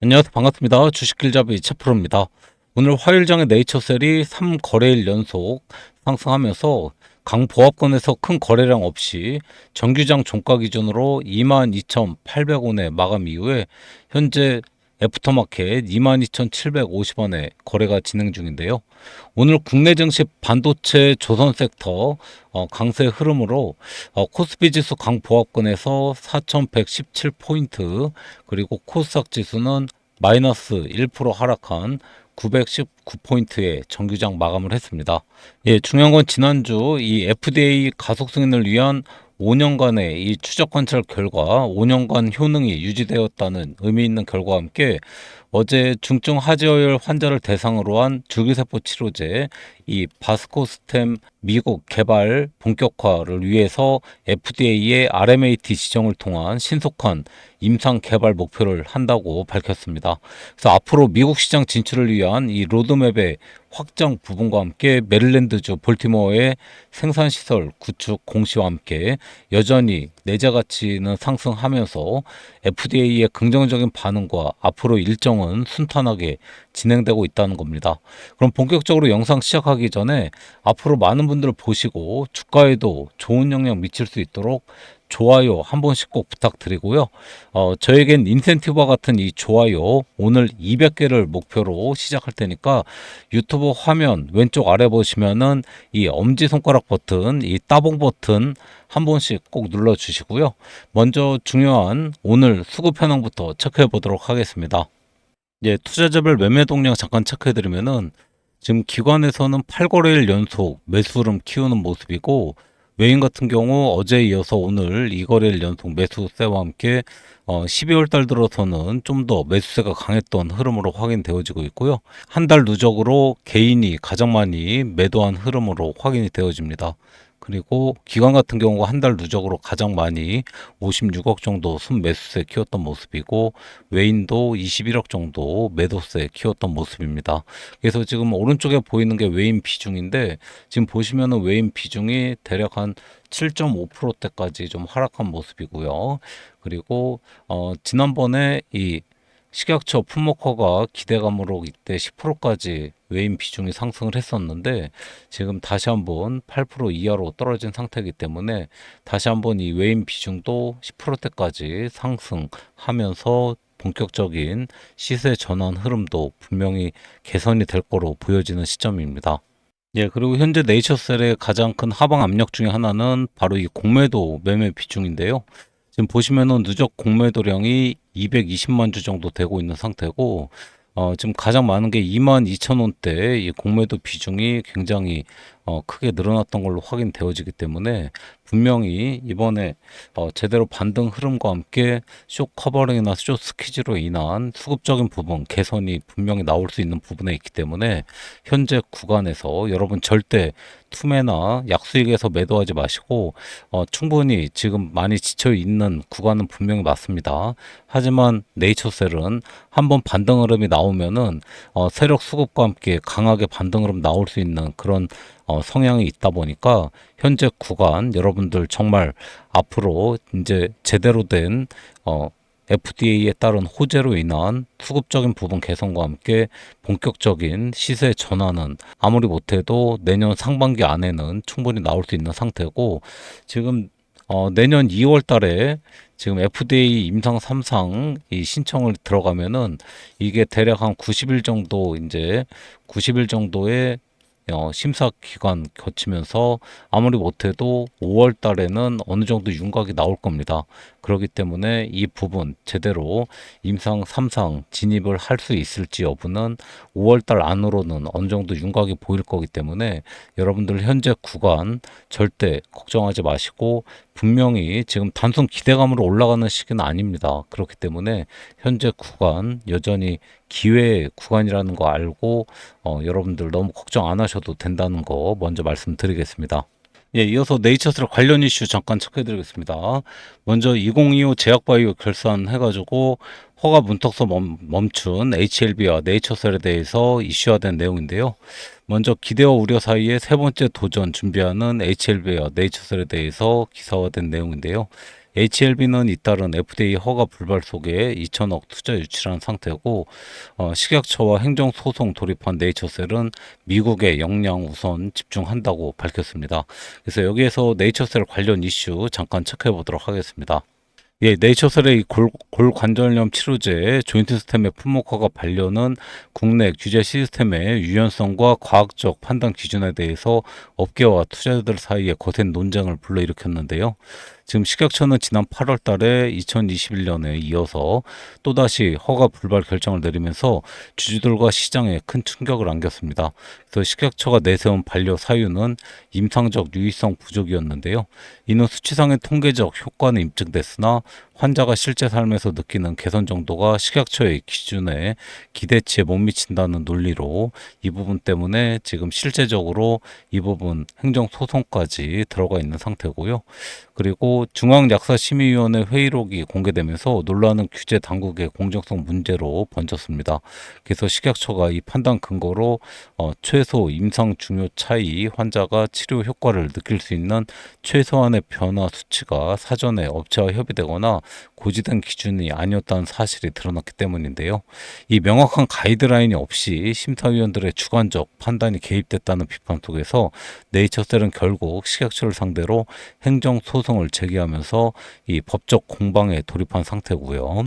안녕하세요. 반갑습니다. 주식길잡이 이차프로입니다. 오늘 화요일장의 네이처셀이 3거래일 연속 상승하면서 강보합권에서 큰 거래량 없이 정규장 종가 기준으로 22,800원에 마감 이후에 현재 애프터마켓 22,750원에 거래가 진행 중인데요. 오늘 국내 증시 반도체 조선 섹터 어, 강세 흐름으로 어, 코스피 지수 강보합권에서 4,117포인트 그리고 코스닥 지수는 마이너스 1% 하락한 919포인트의 정규장 마감을 했습니다. 예, 중요한 건 지난주 이 FDA 가속 승인을 위한 5년간의 이 추적 관찰 결과 5년간 효능이 유지되었다는 의미 있는 결과와 함께 어제 중증 하지어혈 환자를 대상으로 한 줄기세포 치료제 이 바스코스템 미국 개발 본격화를 위해서 FDA의 RMAT 지정을 통한 신속한 임상 개발 목표를 한다고 밝혔습니다. 그래서 앞으로 미국 시장 진출을 위한 이 로드맵의 확장 부분과 함께 메릴랜드주 볼티모어의 생산 시설 구축 공시와 함께 여전히 내재 가치는 상승하면서 FDA의 긍정적인 반응과 앞으로 일정 은 순탄하게 진행되고 있다는 겁니다. 그럼 본격적으로 영상 시작하기 전에 앞으로 많은 분들 보시고 주가에도 좋은 영향 미칠 수 있도록 좋아요 한 번씩 꼭 부탁드리고요. 어, 저에겐 인센티브와 같은 이 좋아요 오늘 200개를 목표로 시작할 테니까 유튜브 화면 왼쪽 아래 보시면은 이 엄지 손가락 버튼, 이 따봉 버튼 한 번씩 꼭 눌러 주시고요. 먼저 중요한 오늘 수급 현황부터 체크해 보도록 하겠습니다. 예, 투자자별 매매 동향 잠깐 체크해 드리면은 지금 기관에서는 8거래일 연속 매수 흐름 키우는 모습이고 외인 같은 경우 어제 이어서 오늘 2거래일 연속 매수세와 함께 어, 12월 달 들어서는 좀 더 매수세가 강했던 흐름으로 확인되어지고 있고요. 한 달 누적으로 개인이 가장 많이 매도한 흐름으로 확인이 되어집니다. 그리고 기관 같은 경우가 한 달 누적으로 가장 많이 56억 정도 순매수세 키웠던 모습이고 외인도 21억 정도 매도세 키웠던 모습입니다. 그래서 지금 오른쪽에 보이는 게 외인 비중인데 지금 보시면은 외인 비중이 대략 한 7.5%대까지 좀 하락한 모습이고요. 그리고 어 지난번에 이 식약처 품목허가 기대감으로 이때 10%까지 외인 비중이 상승을 했었는데 지금 다시 한번 8% 이하로 떨어진 상태이기 때문에 다시 한번 이 외인 비중도 10%대까지 상승하면서 본격적인 시세 전환 흐름도 분명히 개선이 될 거로 보여지는 시점입니다. 예, 그리고 현재 네이처셀의 가장 큰 하방 압력 중에 하나는 바로 이 공매도 매매 비중인데요. 지금 보시면은 누적 공매도량이 220만 주 정도 되고 있는 상태고 어, 지금 가장 많은 게 2만 2천 원대 이 공매도 비중이 굉장히 어, 크게 늘어났던 걸로 확인되어지기 때문에 분명히 이번에 어, 제대로 반등 흐름과 함께 쇼 커버링이나 쇼 스퀴즈로 인한 수급적인 부분 개선이 분명히 나올 수 있는 부분에 있기 때문에 현재 구간에서 여러분 절대 투매나 약수익에서 매도하지 마시고 어, 충분히 지금 많이 지쳐 있는 구간은 분명히 맞습니다. 하지만 네이처셀은 한번 반등 흐름이 나오면은 어, 세력 수급과 함께 강하게 반등 흐름 나올 수 있는 그런 어, 성향이 있다 보니까 현재 구간 여러분들 정말 앞으로 이제 제대로 된 어, FDA에 따른 호재로 인한 수급적인 부분 개선과 함께 본격적인 시세 전환은 아무리 못해도 내년 상반기 안에는 충분히 나올 수 있는 상태고 지금 어, 내년 2월 달에 지금 FDA 임상 3상 이 신청을 들어가면은 이게 대략 한 90일 정도 이제 90일 정도의 어, 심사 기간 거치면서 아무리 못해도 5월 달에는 어느 정도 윤곽이 나올 겁니다. 그렇기 때문에 이 부분 제대로 임상 3상 진입을 할 수 있을지 여부는 5월 달 안으로는 어느 정도 윤곽이 보일 거기 때문에 여러분들 현재 구간 절대 걱정하지 마시고 분명히 지금 단순 기대감으로 올라가는 시기는 아닙니다. 그렇기 때문에 현재 구간 여전히 기회의 구간이라는 거 알고 어, 여러분들 너무 걱정 안 하셔도 된다는 거 먼저 말씀드리겠습니다. 예, 이어서 네이처스를 관련 이슈 잠깐 체크해드리겠습니다. 먼저 2025 제약바이오 결산해가지고 허가 문턱서 멈, 멈춘 HLB와 네이처셀에 대해서 이슈화된 내용인데요. 먼저 기대와 우려 사이에 세 번째 도전 준비하는 HLB와 네이처셀에 대해서 기사화된 내용인데요. HLB는 잇따른 FDA 허가 불발 속에 2천억 투자 유치한 상태고 어, 식약처와 행정 소송 돌입한 네이처셀은 미국의 역량 우선 집중한다고 밝혔습니다. 그래서 여기에서 네이처셀 관련 이슈 잠깐 체크해 보도록 하겠습니다. 예, 네이처셀의 이 골, 골관절염 치료제 조인트 스템의 품목화가 반려는 국내 규제 시스템의 유연성과 과학적 판단 기준에 대해서 업계와 투자자들 사이에 거센 논쟁을 불러일으켰는데요. 지금 식약처는 지난 8월 달에 2021년에 이어서 또다시 허가 불발 결정을 내리면서 주주들과 시장에 큰 충격을 안겼습니다. 그래서 식약처가 내세운 반려 사유는 임상적 유의성 부족이었는데요. 이는 수치상의 통계적 효과는 입증됐으나 환자가 실제 삶에서 느끼는 개선 정도가 식약처의 기준에 기대치에 못 미친다는 논리로 이 부분 때문에 지금 실제적으로 이 부분 행정 소송까지 들어가 있는 상태고요. 그리고 중앙약사심의위원회 회의록이 공개되면서 논란은 규제 당국의 공정성 문제로 번졌습니다. 그래서 식약처가 이 판단 근거로 어, 최소 임상 중요 차이 환자가 치료 효과를 느낄 수 있는 최소한의 변화 수치가 사전에 업체와 협의되거나 고지된 기준이 아니었다는 사실이 드러났기 때문인데요. 이 명확한 가이드라인이 없이 심사위원들의 주관적 판단이 개입됐다는 비판 속에서 네이처셀은 결국 식약처를 상대로 행정 소송을 제기하면서 이 법적 공방에 돌입한 상태고요.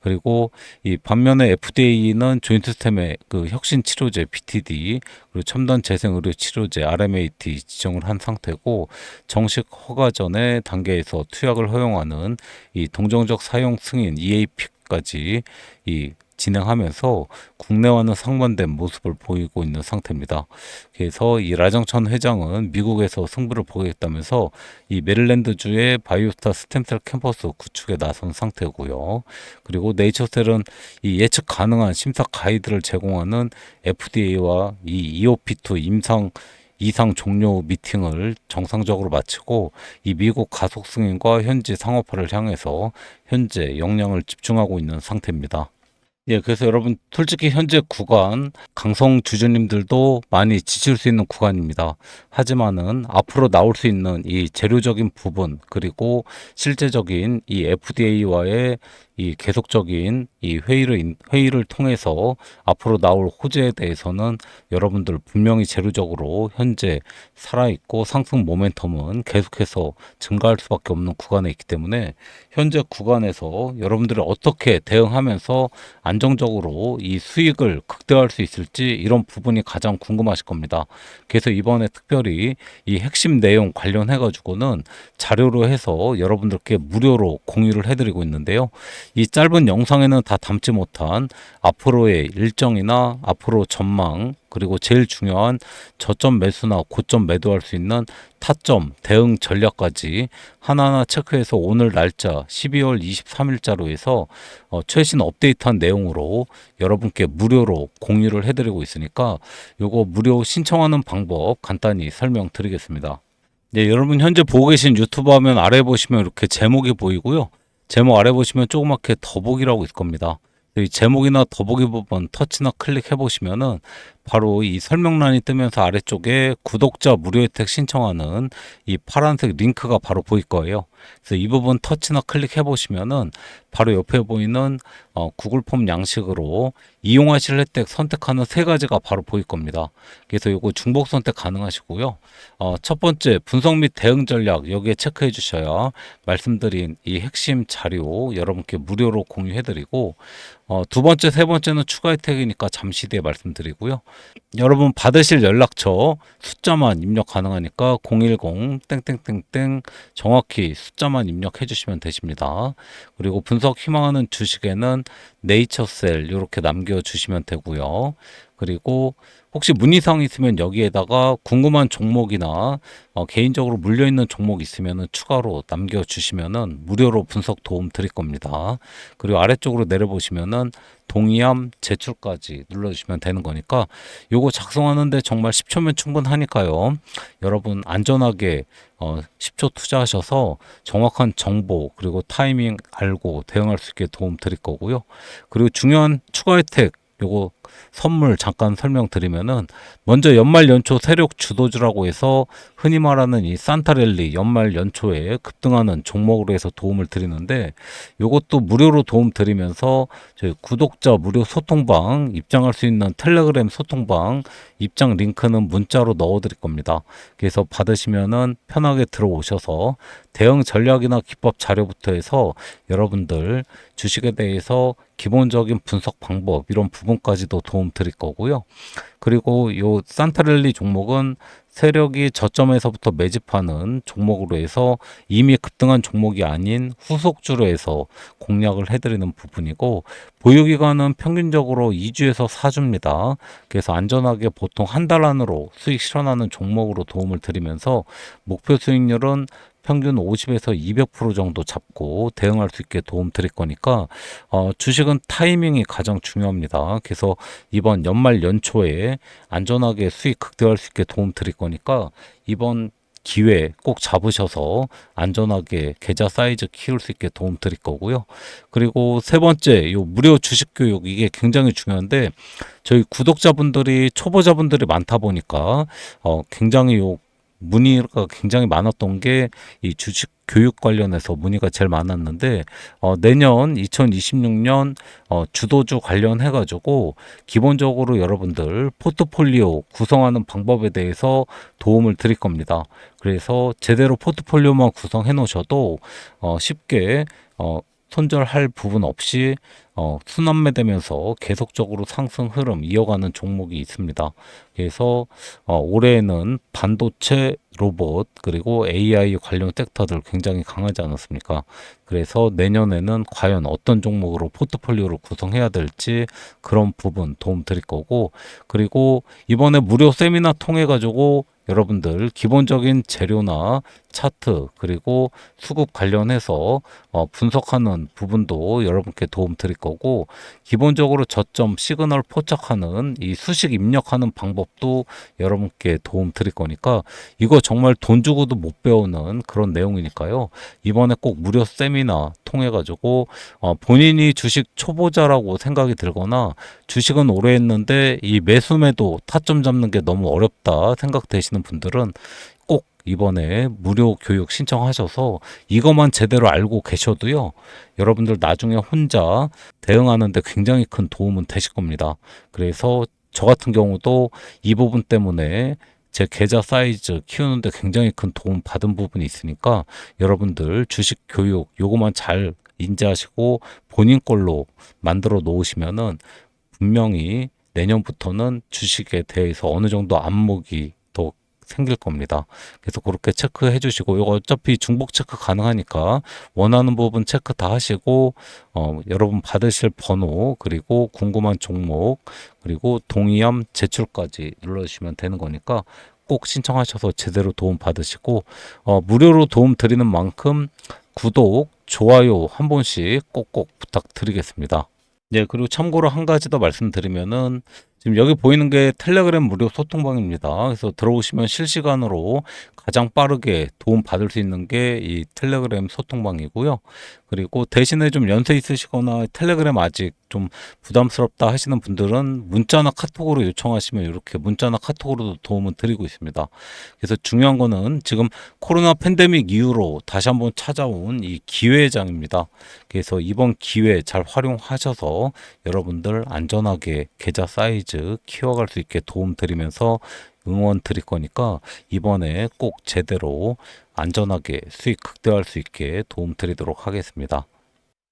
그리고 이 반면에 FDA는 조인트 스템의 그 혁신 치료제 BTD 그리고 첨단 재생 의료 치료제 RMAT 지정을 한 상태고 정식 허가 전에 단계에서 투약을 허용하는 이 동정적 사용 승인 EAP까지 이 진행하면서 국내와는 상반된 모습을 보이고 있는 상태입니다. 그래서 이 라정천 회장은 미국에서 승부를 보겠다면서 이 메릴랜드주의 바이오스타 스템셀 캠퍼스 구축에 나선 상태고요. 그리고 네이처셀은 이 예측 가능한 심사 가이드를 제공하는 FDA와 이 EOP2 임상 이상 종료 미팅을 정상적으로 마치고 이 미국 가속 승인과 현지 상업화를 향해서 현재 역량을 집중하고 있는 상태입니다. 예, 그래서 여러분 솔직히 현재 구간 강성 주주님들도 많이 지칠 수 있는 구간입니다. 하지만은 앞으로 나올 수 있는 이 재료적인 부분 그리고 실제적인 이 FDA와의 이 계속적인 이 회의를 회의를 통해서 앞으로 나올 호재에 대해서는 여러분들 분명히 재료적으로 현재 살아 있고 상승 모멘텀은 계속해서 증가할 수밖에 없는 구간에 있기 때문에 현재 구간에서 여러분들이 어떻게 대응하면서 안정적으로 이 수익을 극대화할 수 있을지 이런 부분이 가장 궁금하실 겁니다. 그래서 이번에 특별히 이 핵심 내용 관련해 가지고는 자료로 해서 여러분들께 무료로 공유를 해드리고 있는데요. 이 짧은 영상에는 다 담지 못한 앞으로의 일정이나 앞으로 전망 그리고 제일 중요한 저점 매수나 고점 매도할 수 있는 타점 대응 전략까지 하나하나 체크해서 오늘 날짜 12월 23일자로 해서 어, 최신 업데이트한 내용으로 여러분께 무료로 공유를 해드리고 있으니까 요거 무료 신청하는 방법 간단히 설명드리겠습니다. 네, 여러분 현재 보고 계신 유튜브 화면 아래 보시면 이렇게 제목이 보이고요. 제목 아래 보시면 조그맣게 더보기라고 있을 겁니다. 이 제목이나 더보기 부분 터치나 클릭해 보시면은 바로 이 설명란이 뜨면서 아래쪽에 구독자 무료 혜택 신청하는 이 파란색 링크가 바로 보일 거예요. 그래서 이 부분 터치나 클릭해 보시면은 바로 옆에 보이는 어, 구글 폼 양식으로 이용하실 혜택 선택하는 세 가지가 바로 보일 겁니다. 그래서 이거 중복 선택 가능하시고요. 어, 첫 번째 분석 및 대응 전략 여기에 체크해 주셔야 말씀드린 이 핵심 자료 여러분께 무료로 공유해 드리고 어, 두 번째 세 번째는 추가 혜택이니까 잠시 뒤에 말씀드리고요. 여러분 받으실 연락처 숫자만 입력 가능하니까 010 땡땡땡땡 정확히 숫자만 입력해 주시면 되십니다. 그리고 분석 희망하는 주식에는 네이처셀 이렇게 남겨 주시면 되고요. 그리고 혹시 문의사항 있으면 여기에다가 궁금한 종목이나 어, 개인적으로 물려 있는 종목 있으면은 추가로 남겨 주시면은 무료로 분석 도움 드릴 겁니다. 그리고 아래쪽으로 내려 보시면은 동의함 제출까지 눌러 주시면 되는 거니까 요거 작성하는데 정말 10초면 충분하니까요. 여러분 안전하게 어 10초 투자하셔서 정확한 정보 그리고 타이밍 알고 대응할 수 있게 도움 드릴 거고요. 그리고 중요한 추가 혜택 요거 선물 잠깐 설명드리면은 먼저 연말 연초 세력 주도주라고 해서 흔히 말하는 이 산타랠리 연말 연초에 급등하는 종목으로 해서 도움을 드리는데 요것도 무료로 도움 드리면서 저희 구독자 무료 소통방 입장할 수 있는 텔레그램 소통방 입장 링크는 문자로 넣어 드릴 겁니다. 그래서 받으시면은 편하게 들어오셔서 대응 전략이나 기법 자료부터 해서 여러분들 주식에 대해서 기본적인 분석 방법 이런 부분까지도 도움 드릴 거고요. 그리고 요 산타랠리 종목은 세력이 저점에서부터 매집하는 종목으로 해서 이미 급등한 종목이 아닌 후속주로 해서 공략을 해드리는 부분이고 보유기간은 평균적으로 2주에서 4주입니다. 그래서 안전하게 보통 한 달 안으로 수익 실현하는 종목으로 도움을 드리면서 목표 수익률은 평균 50에서 200% 정도 잡고 대응할 수 있게 도움 드릴 거니까 어, 주식은 타이밍이 가장 중요합니다. 그래서 이번 연말 연초에 안전하게 수익 극대화할 수 있게 도움 드릴 거니까 이번 기회 꼭 잡으셔서 안전하게 계좌 사이즈 키울 수 있게 도움 드릴 거고요. 그리고 세 번째, 요 무료 주식 교육 이게 굉장히 중요한데 저희 구독자분들이 초보자분들이 많다 보니까 어 굉장히 요 문의가 굉장히 많았던 게 이 주식 교육 관련해서 문의가 제일 많았는데 어, 내년 2026년 어, 주도주 관련해 가지고 기본적으로 여러분들 포트폴리오 구성하는 방법에 대해서 도움을 드릴 겁니다. 그래서 제대로 포트폴리오만 구성해 놓으셔도 어, 쉽게 어, 손절할 부분 없이 어, 순환매되면서 계속적으로 상승 흐름 이어가는 종목이 있습니다. 그래서 어, 올해에는 반도체, 로봇 그리고 AI 관련 섹터들 굉장히 강하지 않았습니까? 그래서 내년에는 과연 어떤 종목으로 포트폴리오를 구성해야 될지 그런 부분 도움 드릴 거고 그리고 이번에 무료 세미나 통해 가지고 여러분들 기본적인 재료나 차트 그리고 수급 관련해서 어, 분석하는 부분도 여러분께 도움 드릴 거고 기본적으로 저점 시그널 포착하는 이 수식 입력하는 방법도 여러분께 도움 드릴 거니까 이거 정말 돈 주고도 못 배우는 그런 내용이니까요. 이번에 꼭 무료 세미나 통해 가지고 어, 본인이 주식 초보자라고 생각이 들거나 주식은 오래 했는데 이 매수매도 타점 잡는 게 너무 어렵다 생각되시는 분들은 꼭 이번에 무료 교육 신청하셔서 이것만 제대로 알고 계셔도요, 여러분들 나중에 혼자 대응하는데 굉장히 큰 도움은 되실 겁니다. 그래서 저 같은 경우도 이 부분 때문에 제 계좌 사이즈 키우는데 굉장히 큰 도움 받은 부분이 있으니까 여러분들 주식 교육 요거만 잘 인지하시고 본인 걸로 만들어 놓으시면은 분명히 내년부터는 주식에 대해서 어느 정도 안목이 더 생길 겁니다. 그래서 그렇게 체크해 주시고 이거 어차피 중복 체크 가능하니까 원하는 부분 체크 다 하시고 어, 여러분 받으실 번호 그리고 궁금한 종목 그리고 동의함 제출까지 눌러주시면 되는 거니까 꼭 신청하셔서 제대로 도움 받으시고 어, 무료로 도움 드리는 만큼 구독, 좋아요 한 번씩 꼭꼭 부탁드리겠습니다. 네, 그리고 참고로 한 가지 더 말씀드리면은 지금 여기 보이는 게 텔레그램 무료 소통방입니다. 그래서 들어오시면 실시간으로 가장 빠르게 도움 받을 수 있는 게 이 텔레그램 소통방이고요. 그리고 대신에 좀 연세 있으시거나 텔레그램 아직 좀 부담스럽다 하시는 분들은 문자나 카톡으로 요청하시면 이렇게 문자나 카톡으로도 도움을 드리고 있습니다. 그래서 중요한 거는 지금 코로나 팬데믹 이후로 다시 한번 찾아온 이 기회장입니다. 그래서 이번 기회 잘 활용하셔서 여러분들 안전하게 계좌 사이즈 키워갈 수 있게 도움 드리면서 응원 드릴 거니까 이번에 꼭 제대로 안전하게 수익 극대화할 수 있게 도움 드리도록 하겠습니다.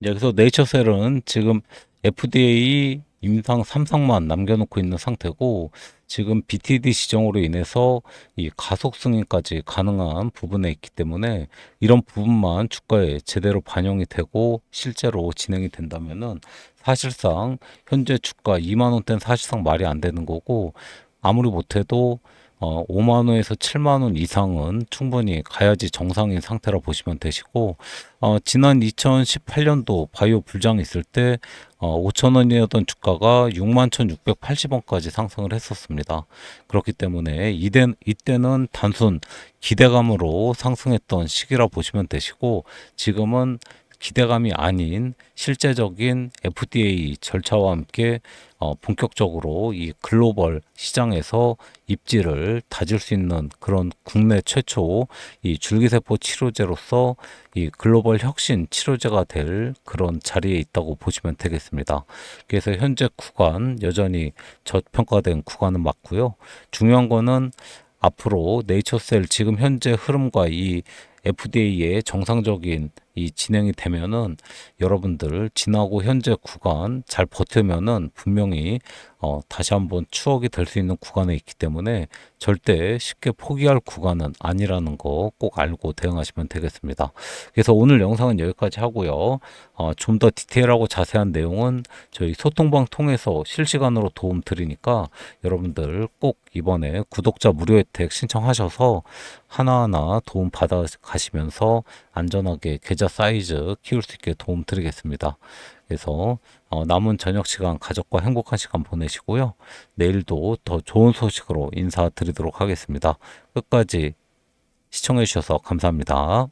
네, 그래서 네이처셀은 지금 FDA 임상 3상만 남겨놓고 있는 상태고 지금 BTD 지정으로 인해서 이 가속 승인까지 가능한 부분에 있기 때문에 이런 부분만 주가에 제대로 반영이 되고 실제로 진행이 된다면은 사실상 현재 주가 2만 원대는 사실상 말이 안 되는 거고 아무리 못해도 어, 5만 원에서 7만 원 이상은 충분히 가야지 정상인 상태라 보시면 되시고 어, 지난 2018년도 바이오 불장 있을 때 어, 5천 원이었던 주가가 6만 1,680원까지 상승을 했었습니다. 그렇기 때문에 이때, 이때는 단순 기대감으로 상승했던 시기라 보시면 되시고 지금은 기대감이 아닌 실제적인 FDA 절차와 함께 어, 본격적으로 이 글로벌 시장에서 입지를 다질 수 있는 그런 국내 최초 이 줄기세포 치료제로서 이 글로벌 혁신 치료제가 될 그런 자리에 있다고 보시면 되겠습니다. 그래서 현재 구간 여전히 저평가된 구간은 맞고요. 중요한 거는 앞으로 네이처셀 지금 현재 흐름과 이 FDA의 정상적인 이 진행이 되면은 여러분들 지나고 현재 구간 잘 버티면은 분명히 어, 다시 한번 추억이 될 수 있는 구간에 있기 때문에 절대 쉽게 포기할 구간은 아니라는 거 꼭 알고 대응하시면 되겠습니다. 그래서 오늘 영상은 여기까지 하고요. 어, 좀 더 디테일하고 자세한 내용은 저희 소통방 통해서 실시간으로 도움 드리니까 여러분들 꼭 이번에 구독자 무료 혜택 신청하셔서 하나하나 도움 받아 가시면서 안전하게 계좌 사이즈 키울 수 있게 도움 드리겠습니다. 그래서 어, 남은 저녁 시간 가족과 행복한 시간 보내시고요. 내일도 더 좋은 소식으로 인사드리도록 하겠습니다. 끝까지 시청해 주셔서 감사합니다.